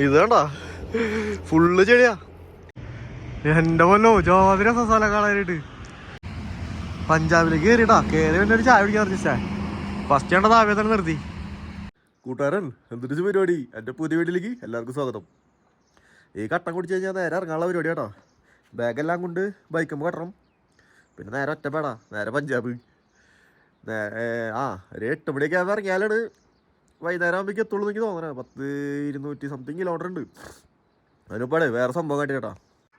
ഇത് കണ്ട? ഫുള്ള് ചെടിയാ എന്റെ പൊന്നോ ജോതിര സ്ഥലം കാണാനായിട്ട്. പഞ്ചാബിലേക്ക് കയറിട്ടാ കയറി പിന്നെ ഒരു ചായ പിടിക്കാൻ നിർത്തിച്ചാ ഫസ്റ്റ് കണ്ട താവേ തന്നെ നിർത്തി. കൂട്ടുകാരൻ എന്തൊരു പരിപാടി. എന്റെ പുതിയ വീട്ടിലേക്ക് എല്ലാവർക്കും സ്വാഗതം. ഈ കട്ടം കുടിച്ച് കഴിഞ്ഞാൽ നേരെ ഇറങ്ങാനുള്ള പരിപാടി കേട്ടോ. ബാഗെല്ലാം കൊണ്ട് ബൈക്കുമ്പോൾ കട്ടണം. പിന്നെ നേരെ ഒറ്റപ്പാടാ. നേരെ പഞ്ചാബ്. ആ ഒരു എട്ട് മണിയൊക്കെ ഇറങ്ങിയാലാണ് വൈകുന്നേരം ആകുമ്പോൾ എത്തുള്ളൂ എനിക്ക് തോന്നണേ. പത്ത് ഇരുന്നൂറ്റി സംതിങ് കിലോമീറ്റർ ഉണ്ട്. അതിനിപ്പാടെ വേറെ സംഭവം കാട്ടി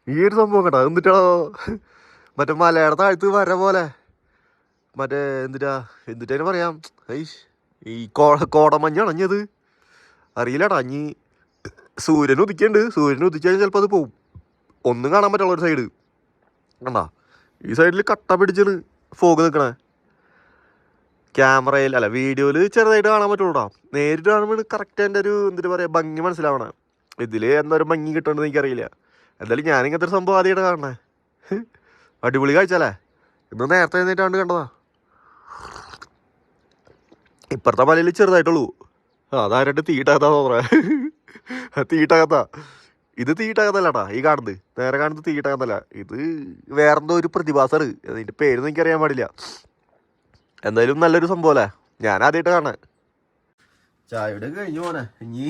ഈ ഒരു സംഭവം കേട്ടോ. എന്നിട്ടോ മറ്റേ മലയുടെ താഴ്ത്ത് വര പോലെ. മറ്റേ എന്തിട്ടാ? എന്നിട്ടതിന് പറയാം? ഐഷ് ഈ കോ കോടമഞ്ഞ് അണഞ്ഞത് അറിയില്ലടാ അഞ്ഞി സൂര്യൻ ഉദിക്കുന്നുണ്ട് സൂര്യൻ ഉദിച്ചാൽ ചിലപ്പോൾ അത് പോവും. ഒന്നും കാണാൻ പറ്റുള്ള ഒരു സൈഡ് കണ്ടാ? ഈ സൈഡിൽ കട്ട പിടിച്ചാണ് ഫോഗ് നിൽക്കണേ ക്യാമറയിൽ അല്ല വീഡിയോയിൽ ചെറുതായിട്ട് കാണാൻ പറ്റുള്ളൂ നേരിട്ട് കാണുമ്പോൾ കറക്റ്റ് എന്റെ ഒരു എന്തിട്ട് പറയുക ഭംഗി മനസ്സിലാവണേ. ഇതിൽ എന്താ ഒരു ഭംഗി കിട്ടണമെന്ന് എനിക്കറിയില്ല. എന്തായാലും ഞാൻ ഇങ്ങനത്തെ ഒരു സംഭവം ആദ്യമായിട്ട് കാണണേ. അടിപൊളി കാഴ്ചല്ലേ ഇന്ന് നേരത്തെ എഴുന്നേറ്റാണ്ട് കണ്ടതാ. ഇപ്പുറത്തെ മലയിൽ ചെറുതായിട്ടുള്ളൂ. ആ അതാരായിട്ട് തീട്ടാകത്താ തോന്നുക തീട്ടാകത്താ ഇത് തീട്ടകത്തല്ലട്ടാ ഈ കാണുന്നത്. നേരെ കാണുന്നത് തീട്ടാകത്തല്ല ഇത് വേറെന്തോ ഒരു പ്രതിഭാസമാണ്. അതിന്റെ പേരൊന്നും എനിക്കറിയാൻ പാടില്ല. എന്തായാലും നല്ലൊരു സംഭവമല്ലേ ഞാൻ ആദ്യമായിട്ട് കാണാൻ ചായയുടെ കഴിഞ്ഞു പോനെ ഇനി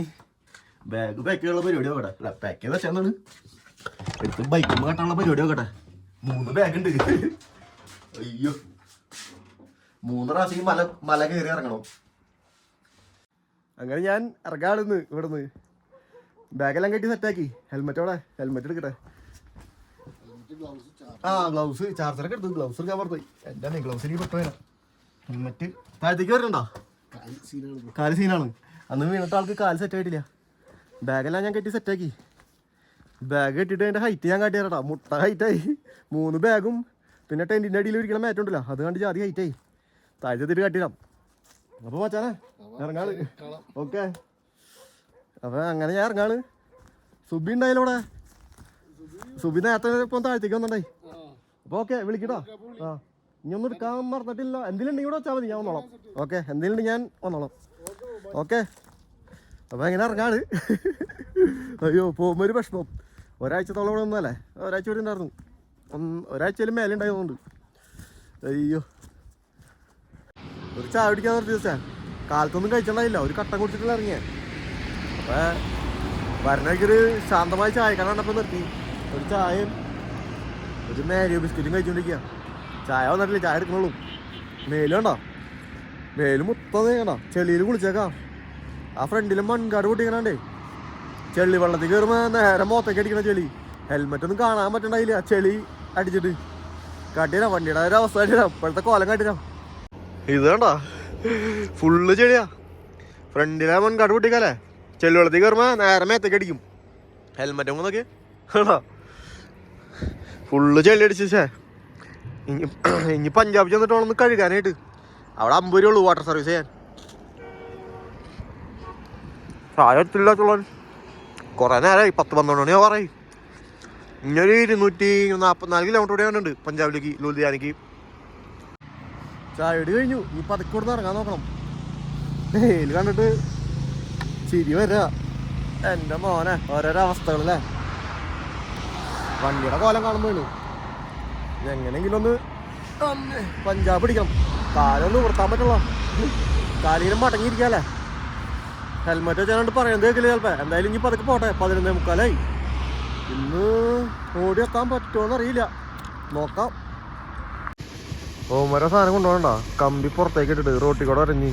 ബാഗ് പാക്ക് ചെയ്യാനുള്ള പരിപാടി നോക്കട്ടെ. അല്ല പാക്ക് ചെയ്ത് വെച്ചാണ് എടുത്ത് ബൈക്കുമ്പോൾ കെട്ടാനുള്ള പരിപാടി നോക്കട്ടെ. മൂന്ന് ബാഗ് ഉണ്ട്. അയ്യോ. മൂന്ന് പ്രാവശ്യം ഈ മല മല കയറി ഇറങ്ങണം? അങ്ങനെ ഞാൻ ഇറങ്ങാളിന്ന് ഇവിടുന്ന്. ബാഗെല്ലാം കെട്ടി സെറ്റാക്കി ഹെൽമെറ്റ് അവിടെ. ഹെൽമെറ്റ് എടുക്കട്ടെ. ആ ഗ്ലൗസ് ചാർജറൊക്കെ എടുത്തു. ഗ്ലൗസ് എടുക്കാൻ പറഞ്ഞു എന്റെ ഗ്ലൗസ് എനിക്ക് പെട്ടു വരാം ഹെൽമെറ്റ് താഴത്തേക്ക് വരണ്ടോ? കാൽ സീനാണ്. അന്ന് വീണിട്ട് ആൾക്ക് കാൽ സെറ്റ് ആയിട്ടില്ല. ബാഗെല്ലാം ഞാൻ കെട്ടി സെറ്റാക്കി ബാഗ് കെട്ടിയിട്ട് അതിന്റെ ഹൈറ്റ് ഞാൻ കാട്ടി തരട്ടാ മുട്ട ഹൈറ്റായി മൂന്ന് ബാഗും പിന്നെ ടെന്റിന്റെ അടിയിൽ ഒരിക്കലും മാറ്റം ഉണ്ടല്ലോ. അത് കണ്ട് ജാതി ഹൈറ്റായി താഴ്ചത്തിട്ട് കാട്ടിടാം അപ്പോൾ മച്ചാനെ ഇറങ്ങാൾ ഓക്കെ. അപ്പോൾ അങ്ങനെ ഞാൻ ഇറങ്ങാൾ സുബി ഉണ്ടായാലോ ഇവിടെ? സുബി. നേരത്തെ ഇപ്പം താഴത്തേക്ക് വന്നിട്ടുണ്ടായി. അപ്പോൾ ഓക്കെ വിളിക്കട്ടോ ആ. ഇനി ഒന്നും എടുക്കാൻ മറന്നിട്ടില്ല. എന്തെങ്കിലും ഇവിടെ വെച്ചാൽ മതി ഞാൻ വന്നോളാം. ഓക്കെ എന്തെങ്കിലും ഞാൻ വന്നോളാം. ഓക്കെ അപ്പോൾ എങ്ങനെ ഇറങ്ങാണ്. അയ്യോ പോകുമ്പോൾ ഒരു വിഷമം. ഒരാഴ്ചത്തോളം ഇവിടെ വന്നല്ലേ ഒരാഴ്ച ഇവിടെ ഉണ്ടായിരുന്നു. ഒരാഴ്ചയിലും മേലെ ഉണ്ടായതുകൊണ്ട് അയ്യോ. ഒരു ചായ പിടിക്കാൻ നിർത്തി ദിവസം കാലത്തൊന്നും കഴിച്ചിട്ടുണ്ടായില്ല. ഒരു കട്ട കുടിച്ചിട്ടില്ല ഇറങ്ങിയ. അപ്പൊ വരണയ്ക്കൊരു ശാന്തമായ ചായക്കട കണ്ടപ്പോൾ നിർത്തി. ഒരു ചായയും ഒരു മേരിയോ ബിസ്ക്കറ്റും കഴിച്ചുകൊണ്ടിരിക്കുക ചായ വന്നിട്ടില്ല ചായ എടുക്കണുള്ളൂ. മേലും കണ്ടോ? മേലും മുത്തത് കണ്ടോ ചെളിയിൽ കുളിച്ചേക്കാം. ആ ഫ്രണ്ടിലും മൺകാട് പൊട്ടിക്കണേ ചെളി വെള്ളത്തിൽ കയറുമ്പോൾ നേരെ മുഖത്തേക്ക് അടിക്കണ ചെളി. ഹെൽമെറ്റ് ഒന്നും കാണാൻ പറ്റണ്ടായില്ല. ചെളി അടിച്ചിട്ട്. കാട്ടിരാം വണ്ടിയുടെ ഒരു അവസ്ഥ കാട്ടിരാ. ഇപ്പോഴത്തെ കോലം കാട്ടിരാം. ഇത് കണ്ടാ? ഫുള്ള് ചെളിയാ. ഫ്രണ്ടിലെ മൺകാട് പൊട്ടിക്കാലേ ചെളി വെള്ളത്തിൽ കയറുമ്പോൾ നേരെ മേത്തേക്ക് അടിക്കും. ഹെൽമെറ്റ് നോക്കി. ആണോ ഫുള്ള് ചെളി അടിച്ചേ ഇനി ഇനി പഞ്ചാബ് ചെന്നിട്ട് വേണം കഴുകാനായിട്ട്. അവിടെ അമ്പത് രൂപ ഉള്ളൂ വാട്ടർ സർവീസ് ചെയ്യാൻ. ചായ എത്തില്ലാത്തുള്ളവൻ കുറേ നേരമായി പത്ത് പന്ത്രണ്ട് മണിയാ പറയും. ഇങ്ങനൊരു ഇരുന്നൂറ്റി നാൽപ്പത്തിനാല് കിലോമീറ്റർ കൂടെ ഉണ്ട് പഞ്ചാബിലേക്ക് ചായ ചായടി കഴിഞ്ഞു. ഈ പതുക്കെ ഇറങ്ങാൻ നോക്കണം. വെയിൽ കണ്ടിട്ട് ചിരി വരിക എന്റെ മോനെ ഓരോരോ അവസ്ഥകളല്ലേ? വണ്ടിയുടെ കോലം കാണുമ്പോഴേ എങ്ങനെയെങ്കിലും ഒന്ന് പഞ്ചാബ് പിടിക്കണം. കാലൊന്ന് നിർത്താൻ പറ്റുള്ള. കാലിനും മടങ്ങിയിരിക്കാല്ലേ ഹെൽമെറ്റ് വെച്ചാണ്ട് പറയുന്നത് കേൾക്കില്ല ചിലപ്പോ? എന്തായാലും ഇനി പതുക്കെ പോട്ടെ. പതിനൊന്നേ മുക്കാലായി. ഇന്ന് ഓടി എത്താൻ പറ്റുമോന്ന് അറിയില്ല. നോക്കാം. ഓമര സാധനം കൊണ്ടുപോകണ്ട. കമ്പി പുറത്തേക്ക് ഇട്ടിട്ട് റോട്ടിൽ കൂടെ ഇറങ്ങി.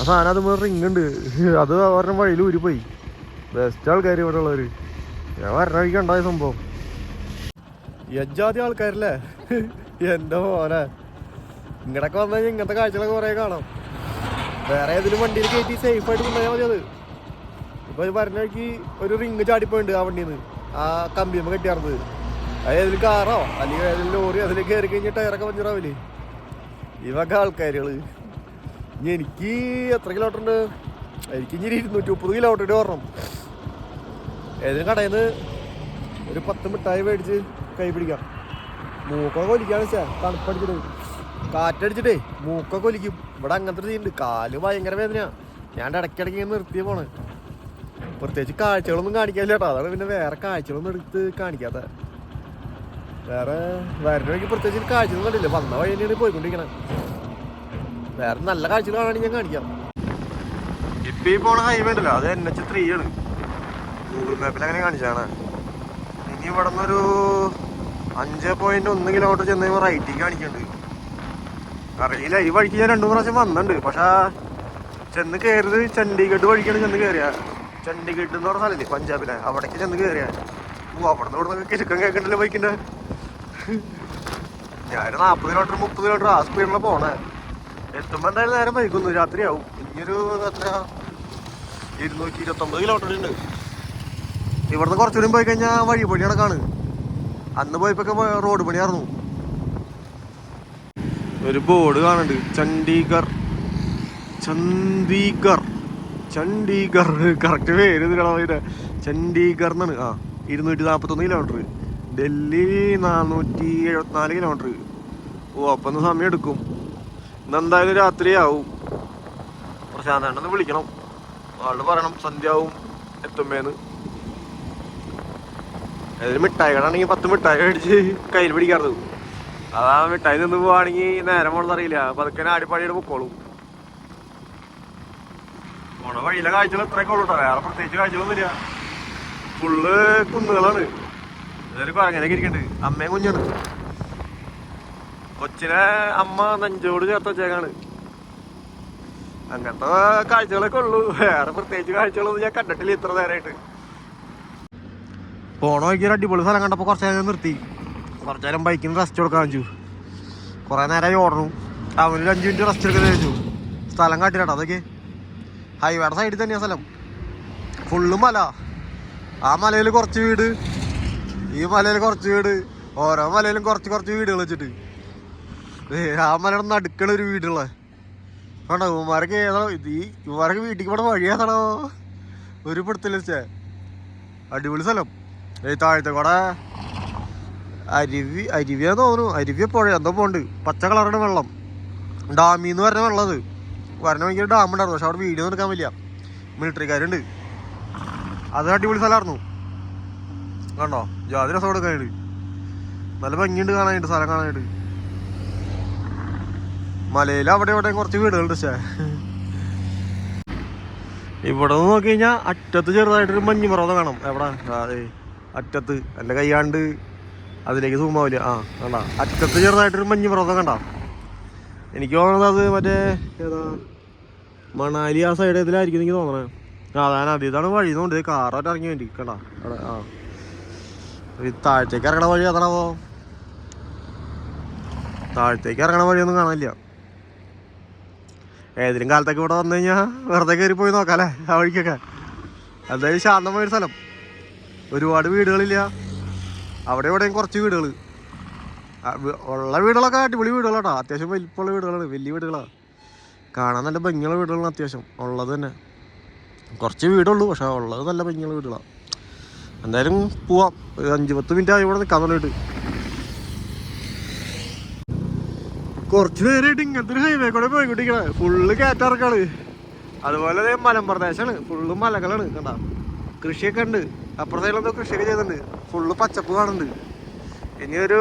ആ സാധനം അത് റിങ് ഉണ്ട്. അത് അവരുടെ വഴിയിൽ ഊരിപ്പോയി. ബെസ്റ്റ് ആൾക്കാർ ഇവിടെ ഉള്ളവര്. ഞാൻ വരണ വഴിക്ക് ഉണ്ടായ സംഭവം. യജാതി ആൾക്കാരല്ലേ? എന്റെ മോനെ. ഇങ്ങടൊക്കെ വന്നു കഴിഞ്ഞാൽ ഇങ്ങനത്തെ കാഴ്ചകളൊക്കെ കുറേ കാണാം. വേറെ ഏതിലും വണ്ടിയിൽ കയറ്റി സേഫ് ആയിട്ട് കൊണ്ടുപോയാൽ മതി അത്. ഇപ്പൊ പറഞ്ഞ വഴിക്ക് ഒരു റിങ് ചാടിപ്പോയിണ്ട് ആ വണ്ടിയിൽ നിന്ന് ആ കമ്പിയമ്മ കെട്ടിയാർന്നത്. അത് ഏതിൽ കാറോ? അല്ലെങ്കിൽ ഏതിൽ ലോറി? അതിൽ കയറി കഴിഞ്ഞാൽ ടയറൊക്കെ പഞ്ചറാവില്ലേ ഇവൊക്കെ ആൾക്കാരുകൾ. ഇനി എനിക്ക് എത്ര കിലോമീറ്റർ ഉണ്ട്? എനിക്ക് ഇനി ഇരുന്നൂറ്റി മുപ്പത് കിലോമീറ്റർ ഓർണം ഏതെങ്കിലും കടയിൽ നിന്ന് ഒരു പത്ത് മിഠായി മേടിച്ച് കൈ പിടിക്കാം. മൂക്കൊക്കെ കൊലിക്കാണ് വെച്ചാൽ തണുപ്പടിച്ചിട്ട്. കാറ്റടിച്ചിട്ടേ മൂക്കൊക്കെ കൊലിക്കും ഇവിടെ അങ്ങനത്തെ സീനുണ്ട് കാൽ ഭയങ്കര വേദന ഞാൻ ഇടയ്ക്കിടയ്ക്ക് നിർത്തിയ പോണ് പ്രത്യേകിച്ച് കാഴ്ചകളൊന്നും കാണിക്കാനില്ല കേട്ടോ. അതാണ് പിന്നെ വേറെ കാഴ്ചകളൊന്നും എടുത്ത് കാണിക്കാത്ത. വേറെ വരണ വഴിക്ക് പ്രത്യേകിച്ച് കാഴ്ചയൊന്നും കണ്ടില്ല. വന്ന വഴി തന്നെയാണ് പോയിക്കൊണ്ടിരിക്കണേ. വേറെ നല്ല കാഴ്ചകൾ കാണാണെങ്കിൽ ഞാൻ കാണിക്കാം. ഇപ്പൊ ഈ പോണ ഹൈവേ ഉണ്ടല്ലോ അത് എൻ എച്ച് ത്രീ ആണ്. ഗൂഗിൾ മാപ്പിൽ അങ്ങനെ കാണിച്ചാണ് ഇനി ഇവിടെ നിന്നൊരു അഞ്ച് പോയിന്റ് ഒന്ന് കിലോമീറ്റർ ചെന്ന് കഴിയുമ്പോൾ റൈറ്റിക്ക് കാണിക്കുന്നുണ്ട് അറിയില്ല ഈ വഴിക്ക് ഞാൻ രണ്ടു പ്രാവശ്യം വന്നിട്ടുണ്ട്. പക്ഷെ ചെന്ന് കയറിയത് ചണ്ഡീഗഡ് വഴിക്കാണ് ചെന്ന് കയറിയ ചണ്ഡീഗഡ് എന്ന് പറഞ്ഞ സ്ഥലമില്ലേ പഞ്ചാബിലെ. അവിടേക്ക് ചെന്ന് കയറിയ ഓ അവിടെ നിന്ന് ഇവിടെ കിഴക്കൻ കേൾക്കണ്ടല്ലോ ബൈക്കിന്റെ ഞാൻ നാൽപ്പത് കിലോമീറ്റർ മുപ്പത് കിലോമീറ്റർ ആ സ്പീഡിലാണ് പോണേ. എത്തുമ്പോൾ എന്തായാലും നേരം വൈകുന്നു രാത്രിയാവും. ഇനിയൊരു എത്ര ഇരുന്നൂറ്റി ഇരുപത്തൊമ്പത് കിലോമീറ്റർ ഉണ്ട്. ഇവിടുന്ന് കുറച്ചുകൂടി പോയി കഴിഞ്ഞാൽ വഴി പണി കണക്കാണ് അന്ന് പോയപ്പോ റോഡ് പണിയായിരുന്നു. ഒരു ബോർഡ് കാണുന്നുണ്ട് ചണ്ഡീഗർ. ചണ്ഡീഗർ. ചണ്ഡീഗർ. കറക്റ്റ് പേര് ഇതിലെ ചണ്ഡീഗർ എന്നാണ്. ആ ഇരുന്നൂറ്റി നാൽപ്പത്തൊന്ന് കിലോമീറ്റർ ഡൽഹി നാനൂറ്റി എഴുപത്തിനാല് കിലോമീറ്റർ ഓ അപ്പൊ ഒന്ന് സമയം എടുക്കും. ഇന്ന് എന്തായാലും രാത്രിയാവും. പ്രശാന്തണ്ണന്ന് വിളിക്കണം. ആൾ പറയണം സന്ധ്യാവും എത്തുമ്പേന്ന് ഏതൊരു മിഠായി കടാണെങ്കിൽ പത്ത് മിഠായി മേടിച്ച് കയ്യിൽ പിടിക്കാറുണ്ട്. അതാ മിഠായി നിന്ന് പോവാണെങ്കിൽ നേരം പോണെന്ന് അറിയില്ല. അതൊക്കെ ആടിപ്പാടിയുടെ പൊക്കോളും. പോണ വഴിയിലെ കാഴ്ചകൾ ഇത്രയൊക്കെ ഉള്ളൂ കേട്ടോ വേറെ പ്രത്യേകിച്ച് കാഴ്ചകളൊന്നുമില്ല. ഫുള്ള് കുന്നുകളാണ്. ഇതൊരു കുരങ്ങനൊക്കെ ഇരിക്കുന്നുണ്ട് അമ്മയും കുഞ്ഞാണ് കൊച്ചിനെ അമ്മ നെഞ്ചോട് ചേർത്ത് വെച്ചേക്കാണ്. അങ്ങനത്തെ കാഴ്ചകളൊക്കെ ഉള്ളൂ. വേറെ പ്രത്യേകിച്ച് കാഴ്ചകളൊന്നും ഞാൻ കണ്ടിട്ടില്ല ഇത്ര നേരമായിട്ട് പോണ വഴിക്ക് ഒരു അടിപൊളി സ്ഥലം കണ്ടപ്പോൾ കുറച്ച് നേരം നിർത്തി. കുറച്ച് നേരം ബൈക്കിന് റെസ്റ്റ് കൊടുക്കാൻ വെച്ചു. കുറേ നേരമായി ഓടണം. അവനൊരു അഞ്ച് മിനിറ്റ് റെസ്റ്റ് എടുക്കാൻ വെച്ചു സ്ഥലം കാട്ടില്ലാട്ടോ അതൊക്കെ. ഹൈവേയുടെ സൈഡിൽ തന്നെയാണ് സ്ഥലം. ഫുള്ള് മല. ആ മലയിൽ കുറച്ച് വീട്. ഈ മലയിൽ കുറച്ച് വീട്. ഓരോ മലയിലും കുറച്ച് കുറച്ച് വീടുകൾ വെച്ചിട്ട്. ആ മലയുടെ നടുക്കണ ഒരു വീടുള്ള വേണ്ട ഇവന്മാരൊക്കെ ഏതാണോ ഇത് ഈ ഇവന്മാരൊക്കെ വീട്ടിൽ ഇവിടെ വഴി ഏതാണോ ഒരു പിടുത്തില്ല അടിപൊളി സ്ഥലം. താഴത്തെ അരുവി അരുവിയാന്ന് തോന്നുന്നു. അരുവിയ പുഴ. എന്തോ പോണ്ട്. പച്ച കളറുടെ വെള്ളം. ഡാമിൽ നിന്ന് വരുന്ന വെള്ളം അത് വരണ ഭയങ്കര ഡാം ഉണ്ടായിരുന്നു. പക്ഷെ അവിടെ വീഡിയോ എടുക്കാൻ പറ്റില്ല. മിലിറ്ററിക്കാരുണ്ട്. അത് അടിപൊളി സ്ഥലമായിരുന്നു. കണ്ടോ? ജാതി രസം കൊടുക്കാനുണ്ട് നല്ല ഭംഗിയുണ്ട് കാണാനായിട്ട് സ്ഥലം കാണാനായിട്ട്. മലയിൽ അവിടെ ഇവിടെ കുറച്ച് വീടുകളുണ്ട് പക്ഷേ. ഇവിടെ നിന്ന് നോക്കി കഴിഞ്ഞാൽ അറ്റത്ത് ചെറുതായിട്ടൊരു മഞ്ഞുപർവതം കാണാം. എവിടെ? അതെ അറ്റത്ത് അല്ല കൈയാണ്ട് അതിലേക്ക് സൂമാവില്ല ആ കണ്ട. അറ്റത്ത് ചെറുതായിട്ടൊരു മഞ്ഞ് പ്രോതം കണ്ട. എനിക്ക് തോന്നുന്നത് അത് മറ്റേ ഏതാ മണാലി ആ സൈഡ് ഇതിലായിരിക്കും എനിക്ക് തോന്നണേ. ആ അതാണ് അത് ഇതാണ് വഴി നോണ്ട് കാറായിട്ട് ഇറങ്ങി വേണ്ടി കണ്ട. അവിടെ ആ. താഴത്തേക്ക് ഇറങ്ങണ വഴി അതാണോ താഴത്തേക്ക് ഇറങ്ങണ വഴിയൊന്നും കാണാനില്ല. ഏതെങ്കിലും കാലത്തൊക്കെ ഇവിടെ വന്നു കഴിഞ്ഞാൽ വെറുതെ കയറി പോയി നോക്കാം അല്ലേ ആ വഴിക്കൊക്കെ. എന്തായാലും ശാന്തമായ ഒരു സ്ഥലം. ഒരുപാട് വീടുകളില്ല. അവിടെ എവിടെയും കുറച്ച് വീടുകൾ ഉള്ള വീടുകളൊക്കെ അടിപൊളി വീടുകളാട്ടോ. അത്യാവശ്യം വലിപ്പമുള്ള വീടുകളാണ് വലിയ വീടുകളാണ് കാണാൻ നല്ല ഭംഗിയുള്ള വീടുകളാണ് അത്യാവശ്യം. ഉള്ളത് തന്നെ. കുറച്ച് വീടുള്ളൂ പക്ഷെ ഉള്ളത് നല്ല ഭംഗിയുള്ള വീടുകളാണ് എന്തായാലും പോവാം. ഒരു അഞ്ച് പത്ത് മിനിറ്റ് ആയി ഇവിടെ നിൽക്കാൻ തുടങ്ങിയിട്ട് കുറച്ച് നേരമായിട്ട് ഇങ്ങനത്തെ ഒരു ഹൈവേ കൂടെ പോയിക്കൊണ്ടിരിക്കണേ. ഫുള്ള് കയറ്റിറക്കാണ് അതുപോലെ മലമ്പ്രദേശമാണ് ഫുള്ള് മലകളാണ് കണ്ട. കൃഷിയൊക്കെ ഉണ്ട്. അപ്പുറത്തേലെന്തോ കൃഷിയൊക്കെ ചെയ്തിട്ടുണ്ട്. ഫുള്ള് പച്ചപ്പ് കാണുന്നുണ്ട്. ഇനി ഒരു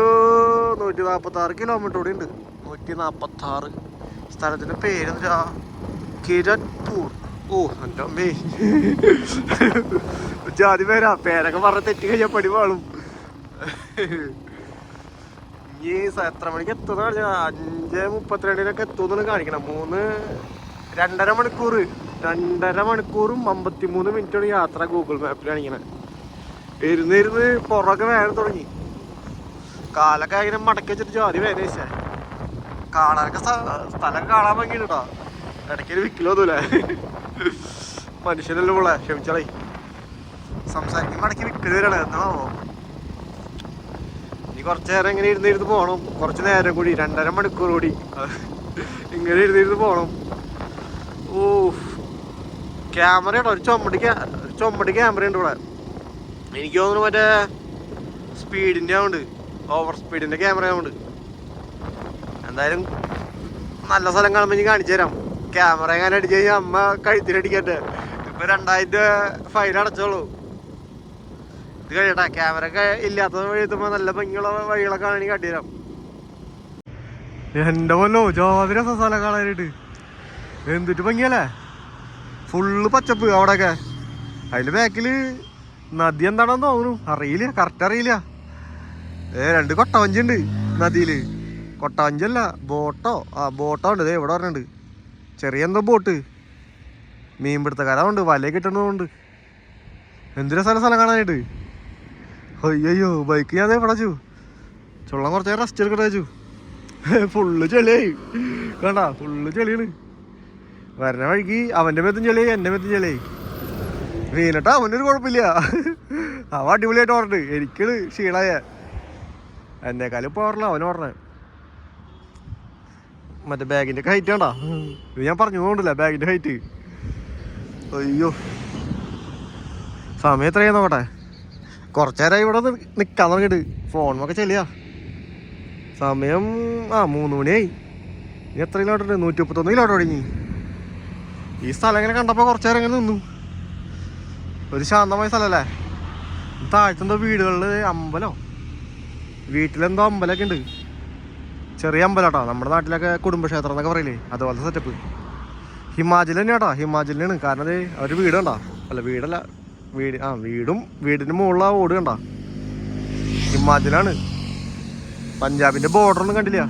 നൂറ്റി നാൽപ്പത്തി ആറ് കിലോമീറ്റർ കൂടി ഉണ്ട്. നൂറ്റി നാൽപ്പത്തി ആറ് സ്ഥലത്തിന്റെ പേര് കിരൺപൂർ. ഓ എന്റെ അമ്മേ. ജാതി പേരാ. പേരൊക്കെ പറഞ്ഞ തെറ്റി കഴിഞ്ഞാൽ പടി വാളും ഈ എത്ര മണിക്ക് എത്തുന്ന കാണിച്ചാ? അഞ്ച് മുപ്പത്തിരണ്ടിനൊക്കെ എത്തുന്നു കാണിക്കണം. മൂന്ന് രണ്ടര മണിക്കൂർ രണ്ടര മണിക്കൂറും അമ്പത്തിമൂന്ന് മിനിറ്റാണ് യാത്ര ഗൂഗിൾ മാപ്പിൽ കാണിക്കണത് ഇരുന്ന് ഇരുന്ന് പുറമൊക്കെ വേദന തുടങ്ങി. കാലൊക്കെ ഇങ്ങനെ മടക്കി വെച്ചിട്ട് ജാതി വേദന വെച്ചേ കാണാനൊക്കെ സ്ഥ- സ്ഥലം കാണാൻ ഭംഗിയുണ്ട് കേട്ടോ ഇടയ്ക്കൊരു വിക്കലൊന്നുമില്ല മനുഷ്യനല്ലേ പോളെ ക്ഷമിച്ചാളേ. സംസാരിക്കുമ്പോൾ ഇടയ്ക്ക് വരണേ എന്നാണോ ഇനി കുറച്ച് നേരം ഇങ്ങനെ ഇരുന്ന് ഇരുന്ന് പോകണം കുറച്ച് നേരം കൂടി രണ്ടര മണിക്കൂർ കൂടി. ഇങ്ങനെ ഇരുന്ന് ഇരുന്ന് പോകണം ഓ ക്യാമറ ഒരു ക്യാ ഒരു ക്യാമറ ഉണ്ട് ഇവിടെ. എനിക്ക് തോന്നുന്നു മറ്റേ സ്പീഡിന്റെ ആവുണ്ട് ഓവർ സ്പീഡിന്റെ ക്യാമറ ആവുണ്ട് എന്തായാലും നല്ല സ്ഥലം കാണുമ്പോൾ ഇനി കാണിച്ചു തരാം. ക്യാമറ എങ്ങനെ അടിച്ചു കഴിഞ്ഞാൽ അമ്മ കഴുത്തിലടിക്കട്ടെ ഇപ്പൊ രണ്ടായിരം രൂപ ഫൈൻ അടച്ചോളൂ. ഇത് കഴിയട്ടെ ക്യാമറ ഒക്കെ ഇല്ലാത്ത വഴി എത്തുമ്പോ നല്ല ഭംഗിയുള്ള വഴികളൊക്കെ ആണെങ്കിൽ തരാം. എന്റെ പോലോ ജോതി രസം സ്ഥലം കാണാനായിട്ട്. എന്തിട്ട് ഭംഗിയല്ലേ? ഫുള്ള് പച്ചപ്പ് അവിടെയൊക്കെ. അതിന്റെ ബാക്കിൽ നദി എന്താണെന്ന് തോന്നുന്നു. അറിയില്ല കറക്റ്റ് അറിയില്ല. ഏ രണ്ട് കൊട്ടവഞ്ചി ഉണ്ട് നദിയിൽ കൊട്ടവഞ്ചി അല്ല ബോട്ടോ. ആ ബോട്ടോ ഉണ്ട്. ദേ ഇവിടെ പറഞ്ഞിട്ടുണ്ട് ചെറിയ എന്തോ ബോട്ട് മീൻപിടുത്തക്കാരുണ്ട് വല കിട്ടണതുകൊണ്ട് എന്തിനാ സ്ഥലം സ്ഥലം കാണാനായിട്ട്. അയ്യോ ബൈക്ക് ഞാൻ പടച്ചു ചുള്ളം കുറച്ച് റെസ്റ്റ് എടുക്കട്ടെ വെച്ചു. ഫുള്ള് ചെളിയായി. കണ്ട ഫുള്ള് ചെളിയാണ്. വരണ വഴിക്ക് അവന്റെ മേത്തും ചെളിയായി എന്റെ മേത്തും ചെളിയായി. വീണിട്ട് അവനൊരു കുഴപ്പമില്ല. അവ അടിപൊളിയായിട്ട് ഓർണ്ട് എനിക്കത് ക്ഷീണായ. എന്നേക്കാളും ഇപ്പൊ ഓർണ അവൻ ഓർണ മറ്റേ ബാഗിന്റെ ഹൈറ്റ് കണ്ടാ? ഇത് ഞാൻ പറഞ്ഞു പോകണ്ടില്ല ബാഗിന്റെ ഹൈറ്റ് അയ്യോ. സമയം എത്രയാ നോക്കട്ടെ? കുറച്ചേരായി ഇവിടെ നിൽക്കാൻ തുടങ്ങിയിട്ട്. ഫോണൊക്കെ ചെല്ലിയാ. സമയം ആ മൂന്ന് മണിയായി. ഇനി എത്ര കിലോമീറ്റർ നൂറ്റി മുപ്പത്തൊന്ന് കിലോമീറ്റർ തുടങ്ങി. ഈ സ്ഥലം ഇങ്ങനെ കണ്ടപ്പോൾ കുറച്ചേരം ഇങ്ങനെ നിന്നു. ഒരു ശാന്തമായ സ്ഥലമല്ലേ താഴ്ത്തെന്തോ വീടുകളിൽ അമ്പലോ? വീട്ടിലെന്തോ അമ്പലമൊക്കെ ഉണ്ട്. ചെറിയ അമ്പലം കേട്ടോ നമ്മുടെ നാട്ടിലൊക്കെ കുടുംബക്ഷേത്രം എന്നൊക്കെ പറയില്ലേ? അതുപോലത്തെ സെറ്റപ്പ് ഹിമാചൽ തന്നെ കേട്ടോ ഹിമാചലിനാണ് കാരണം അത് ഒരു വീട് കണ്ടോ. അല്ല വീടല്ല. വീട് ആ വീടും വീടിന്റെ മുകളിൽ ആ ഓട് കണ്ട. ഹിമാചലാണ്. പഞ്ചാബിന്റെ ബോർഡർ ഒന്നും കണ്ടില്ല.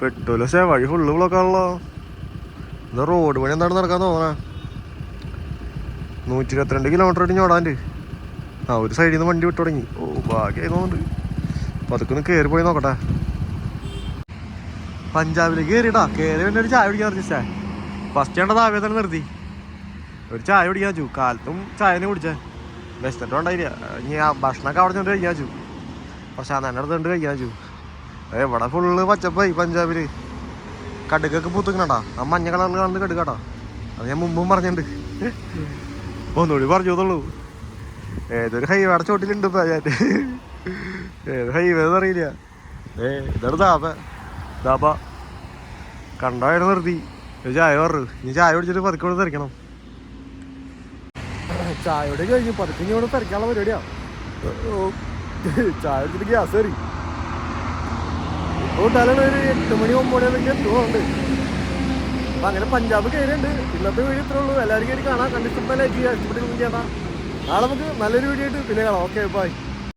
പെട്ടൂലോ പക്ഷേ വഴി ഫുള്ള് ബ്ലോക്കാണല്ലോ എന്താ റോഡ് പണി എന്താണ് നടക്കാൻ തോന്നണേ? നൂറ്റി ഇരുപത്തിരണ്ട് കിലോമീറ്റർ ഇടിഞ്ഞ് ഓടാണ്ട് ആ ഒരു സൈഡിൽ നിന്ന് വണ്ടി വിട്ടു തുടങ്ങി. ഓ ഭാഗ്യമായി തോന്നുന്നുണ്ട് അപ്പൊ അതൊക്കെ ഒന്ന് കയറി പോയി നോക്കട്ടെ. പഞ്ചാബിലേക്ക് കയറിയിട്ടാ കയറി പിന്നെ ഒരു ചായ കുടിക്കാൻ നിർത്തിച്ചേ ഫസ്റ്റ് കണ്ട താവേ തന്നെ നിർത്തി. ഒരു ചായ പിടിക്കാൻ വെച്ചു. കാലത്തും ചായ തന്നെ കുടിച്ചേ. വിശന്നിട്ട് ഉണ്ടായില്ല. ഇനി ആ ഭക്ഷണമൊക്കെ അവിടെ ചെന്നിട്ട് കഴിക്കാൻ വെച്ചു. പക്ഷെ അന്നെ അടുത്ത് കണ്ട് കഴിക്കാൻ വെച്ചു. ഏ ഇവിടെ ഫുള്ള് പച്ചപ്പായി പഞ്ചാബിൽ. കടുക്കൊക്കെ പൂത്തുക്കണട്ടാ ആ മഞ്ഞ കളറിൽ കാണുന്നത് കടുക്കാട്ടാ അത് ഞാൻ മുമ്പും പറഞ്ഞിട്ടുണ്ട്. ഒന്നുകൂടി പറഞ്ഞോന്നുള്ളൂ ഏതൊരു ഹൈവേടെ ചോട്ടിലുണ്ട് ഇപ്പൊ ഞാൻ. ഏത് ഹൈവേ അറിയില്ല. ഏ ഇതാണ് ദാബ ദാബ കണ്ടായിട്ട് നിർത്തി. ചായ പറഞ്ഞു. ഇനി ചായ കുടിച്ചിട്ട് പതുക്കെ ഇവിടെ തിരക്കണം. ചായ കൂടെ കഴിഞ്ഞു പതുക്കെ ഇവിടെ തിരക്കാനുള്ള പരിപാടിയാ. ചായ കുടിച്ചിട്ട് ഗ്യാസ് കയറി. ഇപ്പോൾ ഒരു എട്ട് മണി ഒമ്പത് മണി എത്തുന്നുണ്ട് അപ്പൊ അങ്ങനെ പഞ്ചാബ് കയറിയുണ്ട് ഇന്നത്തെ വീഡിയോ ഇത്രേ ഉള്ളൂ. എല്ലാവരും കയറി കാണാം. കണ്ടിഷ്ടപ്പെട്ട ലൈക്ക് ചെയ്യുക ഇഷ്ടപ്പെട്ടെങ്കിൽ ചെയ്യണം. നാളെ നമുക്ക് നല്ലൊരു വീഡിയോ ആയിട്ട് പിന്നെ കാണാം. Okay bye